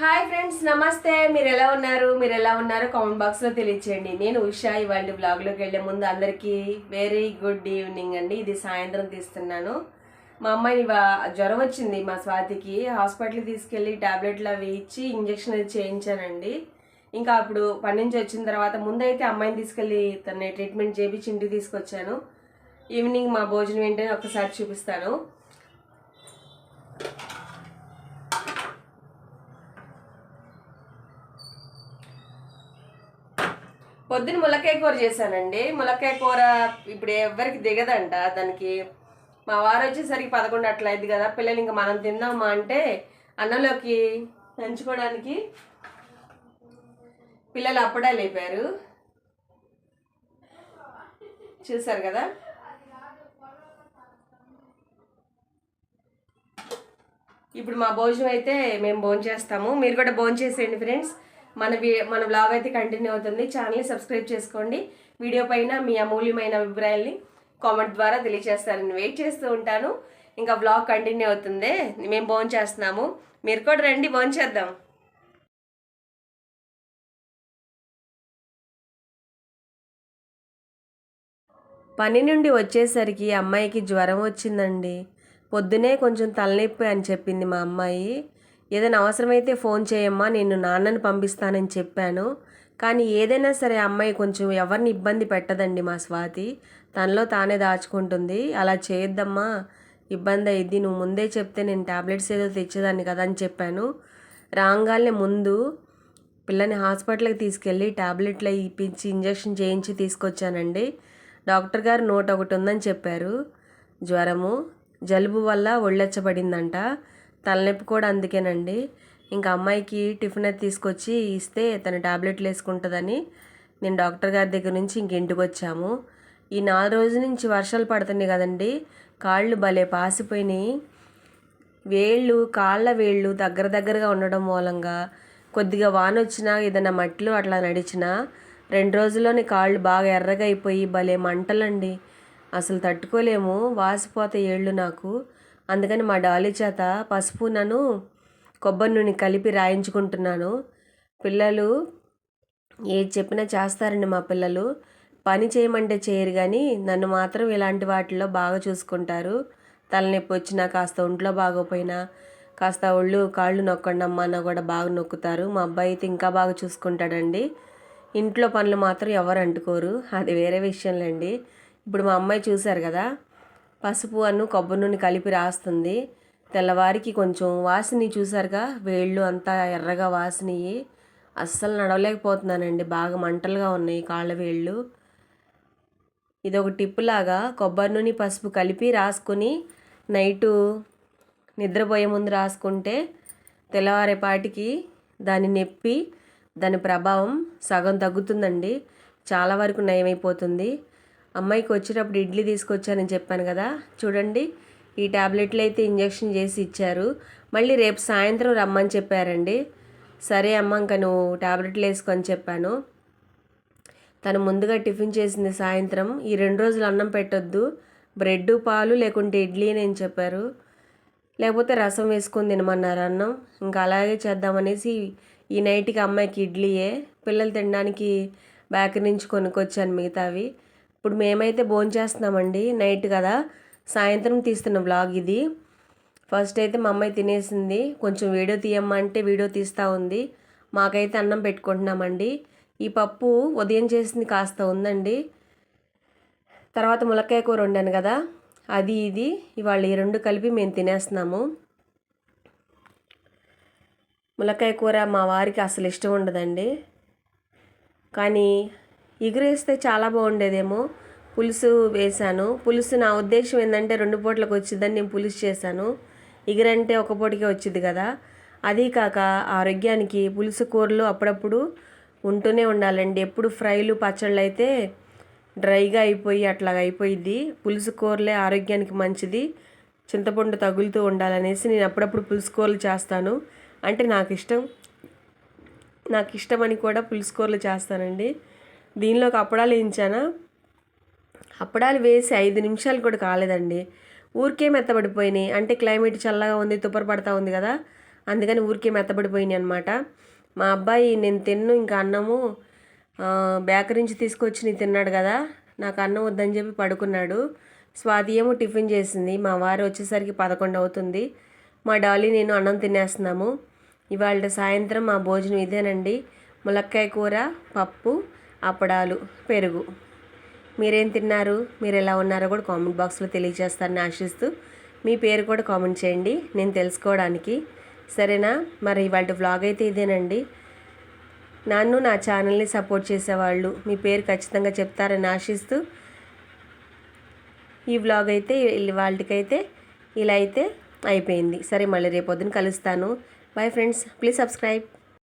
Hi friends నమస్తే. మీరు ఎలా ఉన్నారు? మీరు ఎలా ఉన్నారు కామెంట్ బాక్స్లో తెలియచేయండి. నేను ఉషా. ఇవాళ బ్లాగ్లోకి వెళ్ళే ముందు అందరికీ వెరీ గుడ్ ఈవినింగ్ అండి. ఇది సాయంత్రం తీస్తున్నాను. మా అమ్మాయి జ్వరం వచ్చింది మా స్వాతికి. హాస్పిటల్కి తీసుకెళ్ళి టాబ్లెట్లు అవి ఇచ్చి ఇంజక్షన్ అది చేయించానండి. ఇంకా అప్పుడు పని నుంచి వచ్చిన తర్వాత ముందైతే అమ్మాయిని తీసుకెళ్ళి తన ట్రీట్మెంట్ చేయించి ఇంటికి తీసుకొచ్చాను. ఈవినింగ్ మా భోజనం ఏంటని ఒకసారి చూపిస్తాను. పొద్దున ములక్కాయ కూర చేశానండి. ములక్కాయ కూర ఇప్పుడు ఎవరికి దిగదంట. దానికి మా వారు వచ్చేసరికి పదకొండు అట్లా అయింది కదా. పిల్లలు ఇంకా మనం తిందామా అంటే అన్నంలోకి నంచుకోవడానికి పిల్లలు అప్పుడే లేపారు. చూసారు కదా? ఇప్పుడు మా భోజనం అయితే మేము భోజనం చేస్తాము మీరు కూడా భోజనం చేసేయండి ఫ్రెండ్స్. మన వి- మన బ్లాగ్ అయితే కంటిన్యూ అవుతుంది. ఛానల్ని సబ్స్క్రైబ్ చేసుకోండి. వీడియో పైన మీ అమూల్యమైన అభిప్రాయాల్ని కామెంట్ ద్వారా తెలియజేస్తారని వెయిట్ చేస్తూ ఉంటాను. ఇంకా బ్లాగ్ కంటిన్యూ అవుతుంది? మేము భోజనం చేస్తున్నాము. మీరు కూడా రండి భోజనం చేద్దాం. పని నుండి వచ్చేసరికి అమ్మాయికి జ్వరం వచ్చిందండి. పొద్దునే కొంచెం తలనొప్పి అని చెప్పింది మా అమ్మాయి. ఏదైనా అవసరమైతే ఫోన్ చేయమ్మా నేను నాన్నని పంపిస్తానని చెప్పాను. కానీ ఏదైనా సరే అమ్మాయి కొంచెం ఎవరిని ఇబ్బంది పెట్టదండి మా స్వాతి. తనలో తానే దాచుకుంటుంది. అలా చేయొద్దమ్మా ఇబ్బంది అయ్యిద్ది నువ్వు ముందే చెప్తే నేను ట్యాబ్లెట్స్ ఏదో తెచ్చేదాన్ని కదా అని చెప్పాను. రాగానే ముందు పిల్లని హాస్పిటల్కి తీసుకెళ్ళి టాబ్లెట్లు ఇప్పించి ఇంజక్షన్ చేయించి తీసుకొచ్చానండి. డాక్టర్ గారు నోట్ ఒకటి ఉందని చెప్పారు. జ్వరము జలుబు వల్ల ఒళ్ళెచ్చబడిందంట. తలనొప్పి కూడా అందుకేనండి. ఇంకా అమ్మాయికి టిఫిన్ అది తీసుకొచ్చి ఇస్తే తన టాబ్లెట్లు వేసుకుంటుందని నేను డాక్టర్ గారి దగ్గర నుంచి ఇంక ఇంటికి వచ్చాము. ఈ నాలుగు రోజుల నుంచి వర్షాలు పడుతున్నాయి కదండి. కాళ్ళు భలే పాసిపోయినాయి. వేళ్ళు కాళ్ళ వేళ్ళు దగ్గర దగ్గరగా ఉండడం మూలంగా కొద్దిగా వాన వచ్చినా ఏదైనా మట్టిలో అట్లా నడిచినా రెండు రోజుల్లోనే కాళ్ళు బాగా ఎర్రగా అయిపోయి భలే మంటలండి. అసలు తట్టుకోలేము. వాసిపోతే ఏళ్ళు నాకు. అందుకని మా డాలీ చేత పసుపు నన్ను కొబ్బరి నూనె కలిపి రాయించుకుంటున్నాను. పిల్లలు ఏది చెప్పినా చేస్తారండి మా పిల్లలు. పని చేయమంటే చేయరు కానీ నన్ను మాత్రం ఇలాంటి వాటిల్లో బాగా చూసుకుంటారు. తలనొప్పి వచ్చినా కాస్త ఒంట్లో బాగోపోయినా కాస్త ఒళ్ళు కాళ్ళు నొక్కండి అమ్మ అన్న కూడా బాగా నొక్కుతారు. మా అబ్బాయి అయితే ఇంకా బాగా చూసుకుంటాడండి. ఇంట్లో పనులు మాత్రం ఎవరు అంటుకోరు. అది వేరే విషయంలేండి. ఇప్పుడు మా అమ్మాయి చూశారు కదా పసుపు అను కొబ్బరి నూనె కలిపి రాస్తుంది. తెల్లవారికి కొంచెం వాసిని చూసారుగా? వేళ్ళు అంతా ఎర్రగా వాసినవి అస్సలు నడవలేకపోతున్నానండి. బాగా మంటలుగా ఉన్నాయి కాళ్ళ వేళ్ళు. ఇది ఒక టిప్పు లాగా కొబ్బరి నూనె పసుపు కలిపి రాసుకొని నైటు నిద్రపోయే ముందు రాసుకుంటే తెల్లవారేపాటికి దాని నొప్పి దాని ప్రభావం సగం తగ్గుతుందండి. చాలా వరకు నయమైపోతుంది. అమ్మాయికి వచ్చేటప్పుడు ఇడ్లీ తీసుకొచ్చానని చెప్పాను కదా చూడండి. ఈ టాబ్లెట్లు అయితే ఇంజెక్షన్ చేసి ఇచ్చారు. మళ్ళీ రేపు సాయంత్రం రమ్మని చెప్పారండి. సరే అమ్మ ఇంకా నువ్వు టాబ్లెట్లు వేసుకొని చెప్పాను. తను ముందుగా టిఫిన్ చేసింది సాయంత్రం. ఈ రెండు రోజులు అన్నం పెట్టొద్దు. బ్రెడ్ పాలు లేకుంటే ఇడ్లీ అని చెప్పారు. లేకపోతే రసం వేసుకొని తినమన్నారు అన్నం. ఇంకా అలాగే చేద్దామనేసి ఈ నైట్కి అమ్మాయికి ఇడ్లీయే. పిల్లలు తినడానికి బేకరీ నుంచి కొనుక్కొచ్చాను మిగతావి. ఇప్పుడు మేమైతే భోంచేస్తున్నామండి నైట్ కదా. సాయంత్రం తీస్తున్న బ్లాగ్ ఇది. ఫస్ట్ అయితే మా అమ్మాయి తినేసింది. కొంచెం వీడియో తీయమ్మంటే వీడియో తీస్తూ ఉంది. మాకైతే అన్నం పెట్టుకుంటున్నామండి. ఈ పప్పు ఉదయం చేసింది కాస్త ఉందండి. తర్వాత ములక్కాయ కూర వండాను కదా. అది ఇది. ఇవాళ ఈ రెండు కలిపి మేము తినేస్తున్నాము. ములక్కాయ కూర మా వారికి అసలు ఇష్టం ఉండదండి. కానీ ఎగురేస్తే చాలా బాగుండేదేమో. పులుసు వేశాను. పులుసు నా ఉద్దేశం ఏంటంటే రెండు పూటలకు వచ్చిందని నేను పులుసు చేశాను. ఎగురంటే ఒక పూటకే వచ్చింది కదా. అదీ కాక ఆరోగ్యానికి పులుసు కూరలు అప్పుడప్పుడు ఉంటూనే ఉండాలండి. ఎప్పుడు ఫ్రైలు పచ్చళ్ళు అయితే డ్రైగా అయిపోయి అట్లాగ అయిపోయింది పులుసు కూరలే ఆరోగ్యానికి మంచిది. చింతపండు తగులుతూ ఉండాలనేసి నేను అప్పుడప్పుడు పులుసు కూరలు చేస్తాను. అంటే నాకు ఇష్టం నాకు ఇష్టమని కూడా పులుసు కూరలు చేస్తానండి. దీనిలోకి అప్పడాలు వేయించానా? అప్పడాలు వేసి ఐదు నిమిషాలు కూడా కాలేదండి. ఊరికే మెత్తబడిపోయినాయి. అంటే క్లైమేట్ చల్లగా ఉంది తుప్పర పడతా ఉంది కదా. అందుకని ఊరికే మెత్తబడిపోయినాయి అనమాట మా అబ్బాయి నేను తిన్ను ఇంకా అన్నము ఆ, బేకరీ నుంచి తీసుకొచ్చి నీ తిన్నాడు కదా. నాకు అన్నం వద్దని చెప్పి పడుకున్నాడు. స్వాతి ఏమో టిఫిన్ చేసింది. మా వారు వచ్చేసరికి పదకొండు అవుతుంది. మా డాలీ నేను అన్నం తినేస్తున్నాము. ఇవాళ సాయంత్రం మా భోజనం ఇదేనండి. ములక్కాయ కూర పప్పు అప్పడాలు పెరుగు. మీరేం తిన్నారు? మీరు ఎలా ఉన్నారో కూడా కామెంట్ బాక్స్లో తెలియజేస్తారని ఆశిస్తూ మీ పేరు కూడా కామెంట్ చేయండి. నేను తెలుసుకోవడానికి. సరేనా? మరి ఇవాళ వ్లాగ్ అయితే ఇదేనండి. నన్ను నా ఛానల్ని సపోర్ట్ చేసేవాళ్ళు మీ పేరు ఖచ్చితంగా చెప్తారని ఆశిస్తూ ఈ వ్లాగ్ అయితే వాళ్ళకైతే ఇలా అయితే అయిపోయింది. సరే మళ్ళీ రేపొద్దున కలుస్తాను. Bye friends please subscribe